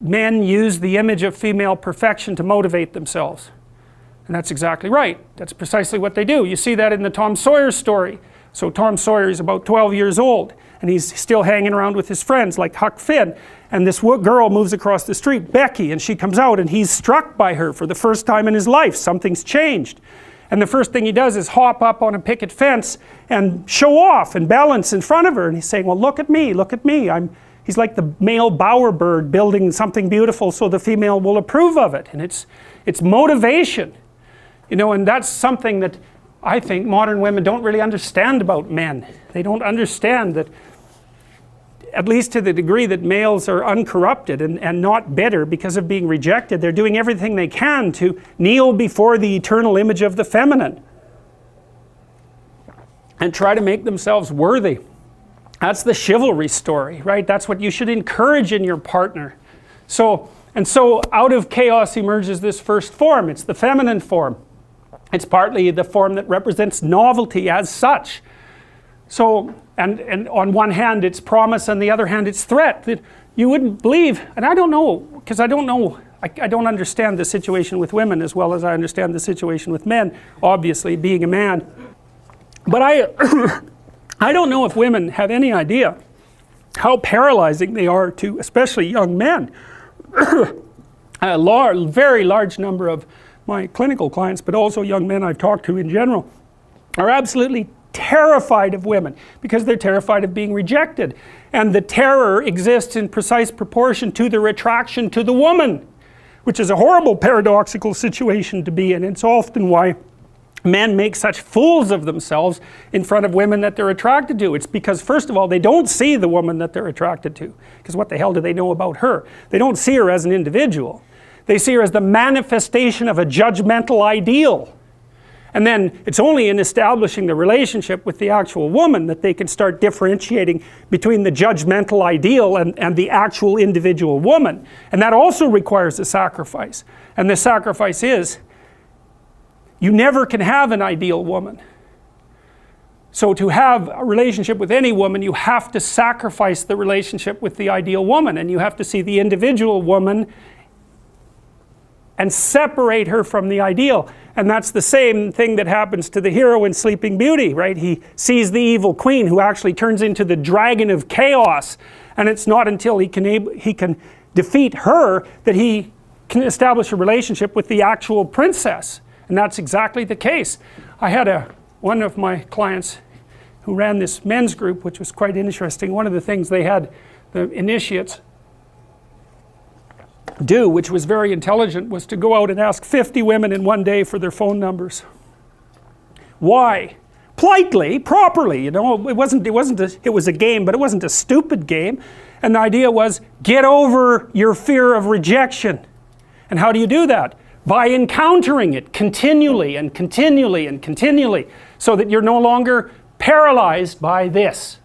men use the image of female perfection to motivate themselves. And that's exactly right. That's precisely what they do. You see that in the Tom Sawyer story. So Tom Sawyer is about 12 years old and he's still hanging around with his friends like Huck Finn. And this girl moves across the street, Becky, and she comes out and he's struck by her for the first time in his life. Something's changed. And the first thing he does is hop up on a picket fence and show off and balance in front of her. And he's saying, Well, look at me, look at me. I'm, he's like the male bowerbird building something beautiful so the female will approve of it. And it's, it's motivation. You know, and that's something that I think modern women don't really understand about men. They don't understand that, at least to the degree that males are uncorrupted and, and not bitter because of being rejected, they're doing everything they can to kneel before the eternal image of the feminine and try to make themselves worthy. That's the chivalry story, right? That's what you should encourage in your partner. So, and so out of chaos emerges this first form. It's the feminine form. It's partly the form that represents novelty as such. So, and, and on one hand it's promise, on the other hand it's threat. That you wouldn't believe, and I don't know, because I don't know, I, I don't understand the situation with women as well as I understand the situation with men, obviously, being a man. But I, I don't know if women have any idea how paralyzing they are to, especially young men. a large, very large number of my clinical clients, but also young men I've talked to in general, are absolutely terrified of women because they're terrified of being rejected. And the terror exists in precise proportion to the attraction to the woman, which is a horrible paradoxical situation to be in. It's often why men make such fools of themselves in front of women that they're attracted to. It's because, first of all, they don't see the woman that they're attracted to. Because what the hell do they know about her? They don't see her as an individual. They see her as the manifestation of a judgmental ideal. And then it's only in establishing the relationship with the actual woman that they can start differentiating between the judgmental ideal and, and the actual individual woman. And that also requires a sacrifice. And the sacrifice is you never can have an ideal woman. So, to have a relationship with any woman, you have to sacrifice the relationship with the ideal woman, and you have to see the individual woman and separate her from the ideal. And that's the same thing that happens to the hero in Sleeping Beauty, right? He sees the evil queen who actually turns into the dragon of chaos. And it's not until he can, able, he can defeat her that he can establish a relationship with the actual princess. And that's exactly the case. I had a, one of my clients who ran this men's group, which was quite interesting. One of the things they had, the initiates, do, which was very intelligent, was to go out and ask 50 women in one day for their phone numbers. Why? Politely, properly, you know, it wasn't, it wasn't a, it was a game, but it wasn't a stupid game. And the idea was get over your fear of rejection. And how do you do that? By encountering it continually and continually and continually so that you're no longer paralyzed by this.